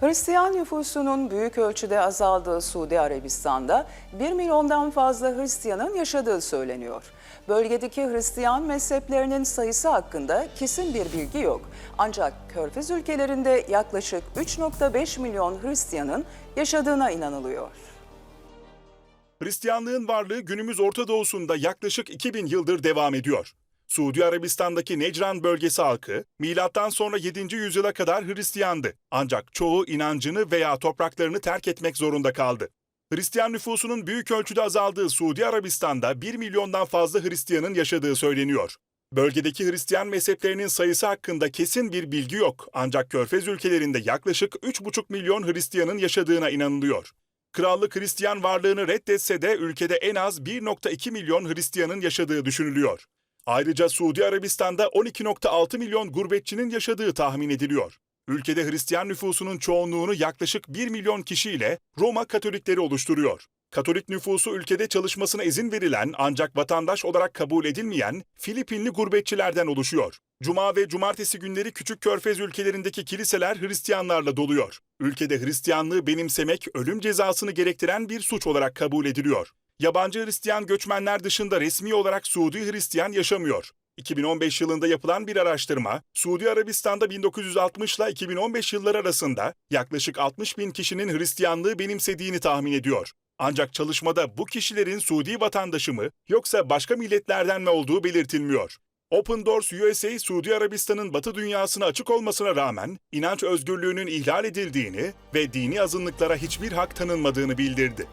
Hristiyan nüfusunun büyük ölçüde azaldığı Suudi Arabistan'da 1 milyondan fazla Hristiyanın yaşadığı söyleniyor. Bölgedeki Hristiyan mezheplerinin sayısı hakkında kesin bir bilgi yok. Ancak Körfez ülkelerinde yaklaşık 3.5 milyon Hristiyanın yaşadığına inanılıyor. Hristiyanlığın varlığı günümüz Orta Doğu'sunda yaklaşık 2000 yıldır devam ediyor. Suudi Arabistan'daki Necran bölgesi halkı milattan sonra 7. yüzyıla kadar Hristiyandı. Ancak çoğu inancını veya topraklarını terk etmek zorunda kaldı. Hristiyan nüfusunun büyük ölçüde azaldığı Suudi Arabistan'da 1 milyondan fazla Hristiyanın yaşadığı söyleniyor. Bölgedeki Hristiyan mezheplerinin sayısı hakkında kesin bir bilgi yok ancak Körfez ülkelerinde yaklaşık 3,5 milyon Hristiyanın yaşadığına inanılıyor. Krallık Hristiyan varlığını reddetse de ülkede en az 1.2 milyon Hristiyanın yaşadığı düşünülüyor. Ayrıca Suudi Arabistan'da 12.6 milyon gurbetçinin yaşadığı tahmin ediliyor. Ülkede Hristiyan nüfusunun çoğunluğunu yaklaşık 1 milyon kişiyle Roma Katolikleri oluşturuyor. Katolik nüfusu ülkede çalışmasına izin verilen ancak vatandaş olarak kabul edilmeyen Filipinli gurbetçilerden oluşuyor. Cuma ve cumartesi günleri küçük körfez ülkelerindeki kiliseler Hristiyanlarla doluyor. Ülkede Hristiyanlığı benimsemek ölüm cezasını gerektiren bir suç olarak kabul ediliyor. Yabancı Hristiyan göçmenler dışında resmi olarak Suudi Hristiyan yaşamıyor. 2015 yılında yapılan bir araştırma, Suudi Arabistan'da 1960 ile 2015 yılları arasında yaklaşık 60 bin kişinin Hristiyanlığı benimsediğini tahmin ediyor. Ancak çalışmada bu kişilerin Suudi vatandaşı mı yoksa başka milletlerden mi olduğu belirtilmiyor. Open Doors USA, Suudi Arabistan'ın batı dünyasına açık olmasına rağmen inanç özgürlüğünün ihlal edildiğini ve dini azınlıklara hiçbir hak tanınmadığını bildirdi.